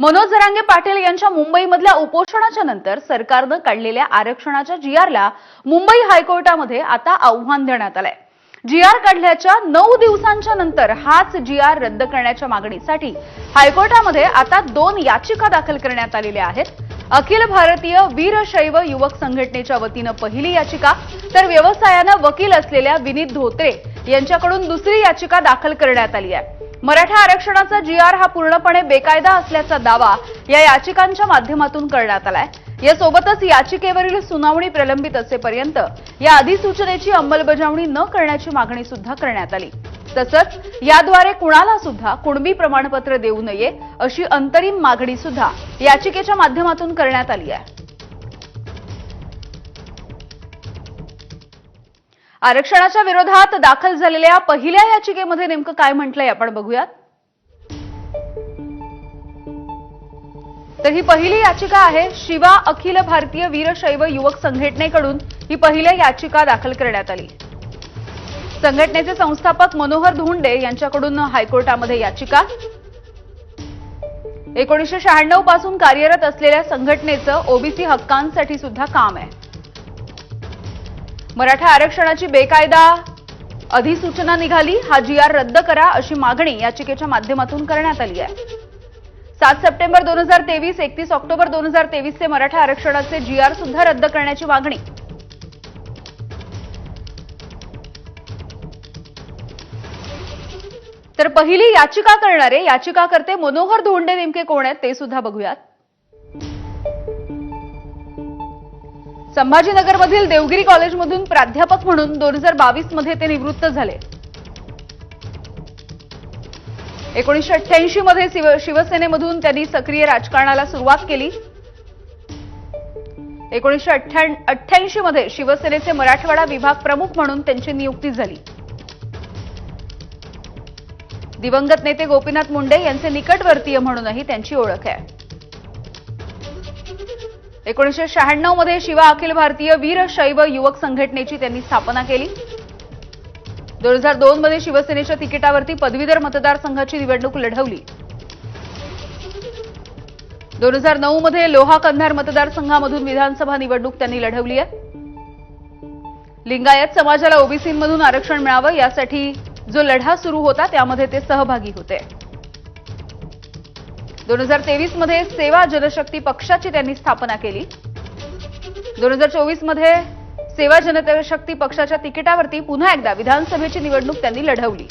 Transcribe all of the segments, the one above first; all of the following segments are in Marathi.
मनोज जरांगे पाटील यांच्या मुंबईमधल्या उपोषणाच्या नंतर सरकारनं काढलेल्या आरक्षणाच्या जीआरला मुंबई हायकोर्टामध्ये आता आव्हान देण्यात आलंय. जीआर काढल्याच्या नऊ दिवसांच्या नंतर हाच जीआर रद्द करण्याच्या मागणीसाठी हायकोर्टामध्ये आता दोन याचिका दाखल करण्यात आलेल्या आहेत. अखिल भारतीय वीरशैव युवक संघटनेच्या वतीनं पहिली याचिका तर व्यवसायानं वकील असलेल्या विनीत धोत्रे यांच्याकडून दुसरी याचिका दाखल करण्यात आली आहे. मराठा आरक्षणाचा जी आर हा पूर्णपणे बेकायदा असल्याचा दावा या याचिकांच्या माध्यमातून करण्यात आलाय. यासोबतच याचिकेवरील सुनावणी प्रलंबित असेपर्यंत या अधिसूचनेची अंमलबजावणी न करण्याची मागणी सुद्धा करण्यात आली. तसंच याद्वारे कुणाला सुद्धा कुणबी प्रमाणपत्र देऊ नये अशी अंतरिम मागणी सुद्धा याचिकेच्या माध्यमातून करण्यात आली आहे. आरक्षणाच्या विरोधात दाखल झालेल्या पहिल्या याचिकेमध्ये नेमकं काय म्हटलंय आपण बघूयात. तर ही पहिली याचिका आहे शिवा अखिल भारतीय वीरशैव युवक संघटनेकडून ही पहिल्या याचिका दाखल करण्यात आली. संघटनेचे संस्थापक मनोहर धुंडे यांच्याकडून हायकोर्टामध्ये याचिका. एकोणीसशे शहाण्णवपासून कार्यरत असलेल्या संघटनेचं ओबीसी हक्कांसाठी सुद्धा काम आहे. मराठा आरक्षणाची बेकायदा अधिसूचना निघाली. हा जी आर रद्द करा अशी मागणी याचिकेच्या माध्यमातून करण्यात आली आहे. सात सप्टेंबर दोन हजार तेवीस एकतीस ऑक्टोबर दोन हजार तेवीसचे मराठा आरक्षणाचे जी आर सुद्धा रद्द करण्याची मागणी. तर पहिली याचिका करणारे याचिकाकर्ते मनोहर धोंडे नेमके कोण आहेत ते सुद्धा बघूयात. संभाजीनगरमधील देवगिरी कॉलेजमधून प्राध्यापक म्हणून दोन हजार बावीसमध्ये ते निवृत्त झाले. एकोणीसशे अठ्ठ्याऐंशी मध्ये शिव- शिवसेनेमधून त्यांनी सक्रिय राजकारणाला सुरुवात केली. एकोणीसशे अठ्ठ्याऐंशी मध्ये शिवसेनेचे मराठवाडा विभाग प्रमुख म्हणून त्यांची नियुक्ती झाली. दिवंगत नेते गोपीनाथ मुंडे यांचे निकटवर्तीय म्हणूनही त्यांची ओळख आहे. एकोणीसशे शहाण्णवमध्ये शिवा अखिल भारतीय वीरशैव युवक संघटनेची त्यांनी स्थापना केली. दोन हजार दोन मध्ये शिवसेनेच्या तिकिटावरती पदवीधर मतदारसंघाची निवडणूक लढवली. दोन हजार नऊ मध्ये लोहा कंधार मतदारसंघामधून विधानसभा निवडणूक त्यांनी लढवली आहे. लिंगायत समाजाला ओबीसीमधून आरक्षण मिळावं यासाठी जो लढा सुरू होता त्यामध्ये ते सहभागी होते. दोन हजार तेवीसमध्ये सेवा जनशक्ती पक्षाची त्यांनी स्थापना केली. दोन हजार चोवीसमध्ये सेवा जनशक्ती पक्षाच्या तिकिटावरती पुन्हा एकदा विधानसभेची निवडणूक त्यांनी लढवली.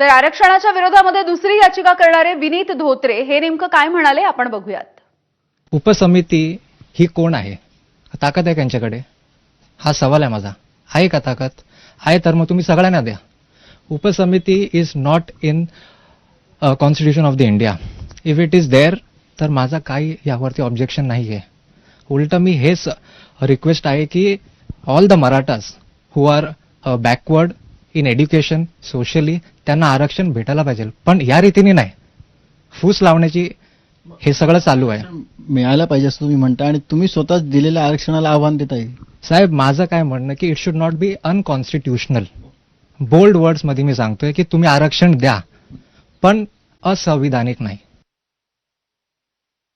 तर आरक्षणाच्या विरोधामध्ये दुसरी याचिका करणारे विनीत धोत्रे हे नेमकं काय म्हणाले आपण बघूयात. उपसमिती ही कोण आहे? ताकद आहे त्यांच्याकडे हा सवाल आहे माझा. आहे का ताकद? आहे तर मग तुम्ही सगळ्यांना द्या. उपसमिती is not in constitution of the India if it is there तर माझा काही यावरती ऑब्जेक्शन नाही आहे उलट मी हेच रिक्वेस्ट आहे की all the Marathas who are backward in education socially त्यांना आरक्षण भेटायला पाहिजे. पण या रीतीने नाही. फूस लावण्याची हे सगळं चालू आहे. मिळायला पाहिजे असं तुम्ही म्हणता आणि तुम्ही स्वतःच दिलेल्या आरक्षणाला आव्हान देताय. साहेब माझं काय म्हणणं की it should not be unconstitutional bold वर्ड्समध्ये मी सांगतोय की तुम्ही आरक्षण द्या पण असंविधानिक नाही.